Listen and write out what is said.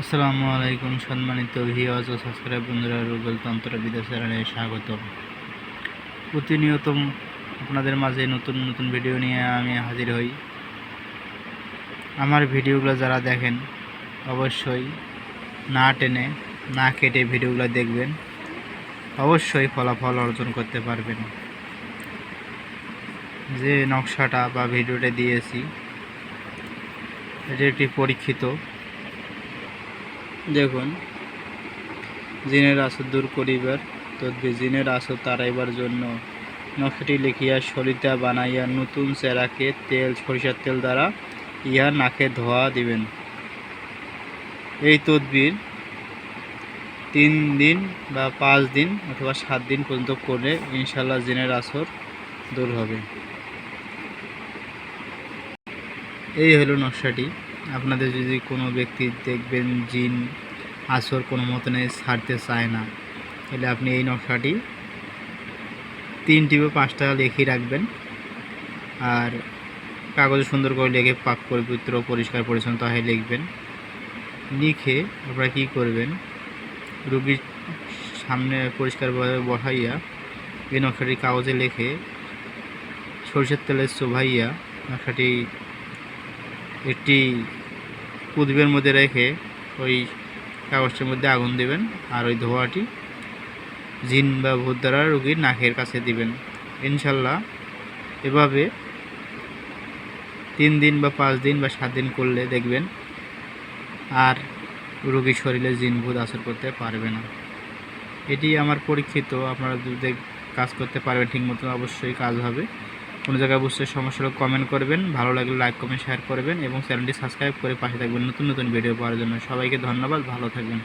আসসালামু আলাইকুম, সম্মানিত ভিওয়াজ ও সাবস্ক্রাইব বন্ধুরা, রুবেল তন্ত্রবিদ্যা চ্যানেলে স্বাগত প্রতিনিয়ত আপনাদের মাঝে নতুন নতুন ভিডিও নিয়ে আমি হাজির হই। আমার ভিডিওগুলো যারা দেখেন, অবশ্যই না টেনে, না কেটে ভিডিওগুলো দেখবেন। অবশ্যই ফলাফল অর্জন করতে পারবেন। যে নকশাটা বা ভিডিওটা দিয়েছি, এটি একটি পরীক্ষিত দেখুন, জিনের আসর দূর করিবার তদ্বে জিনের আসর তাড়াইবার জন্য নকশাটি লিখিয়া সরিতা বানাইয়া নতুন চেরাকে তেল, সরিষার তেল দ্বারা ইহা নাকে ধোয়া দিবেন। এই তদবির তিন দিন বা পাঁচ দিন অথবা সাত দিন পর্যন্ত করলে ইনশাল্লাহ জিনের আসর দূর হবে। এই হলো নকশাটি। আপনাদের যদি কোনো ব্যক্তি দেখবেন জিন, আসর কোনো মতনে ছাড়তে চায় না, তাহলে আপনি এই নকশাটি তিনটি বা পাঁচটা লিখে রাখবেন। আর কাগজে সুন্দর করে লিখে পাক পবিত্র, পরিষ্কার পরিচ্ছন্নতা লিখবেন। লিখে আপনারা কী করবেন? রুগীর সামনে পরিষ্কারভাবে বসাইয়া এই নকশাটি কাগজে লিখে সরষের তেলে চোভাইয়া নকশাটি একটি উদ্বের মধ্যে রেখে ওই কাগজটির মধ্যে আগুন দেবেন আর ওই ধোঁয়াটি জিন বা ভূত দ্বারা রুগীর নাকের কাছে দিবেন। ইনশাল্লাহ এভাবে তিন দিন বা পাঁচ দিন বা সাত দিন করলে দেখবেন আর রুগীর শরীরে জিন ভূত আসর করতে পারবে না। এটি আমার পরীক্ষিত, আপনারা কাজ করতে পারবেন ঠিক মতো অবশ্যই কাজ হবে। কোনো জায়গায় বুঝতে সমস্যা কমেন্ট করবেন। ভালো লাগলে লাইক কমেন্ট শেয়ার করবেন এবং চ্যানেলটি সাবস্ক্রাইব করে পাশে থাকবেন নতুন নতুন ভিডিও পাওয়ার জন্য। সবাইকে ধন্যবাদ, ভালো থাকবেন।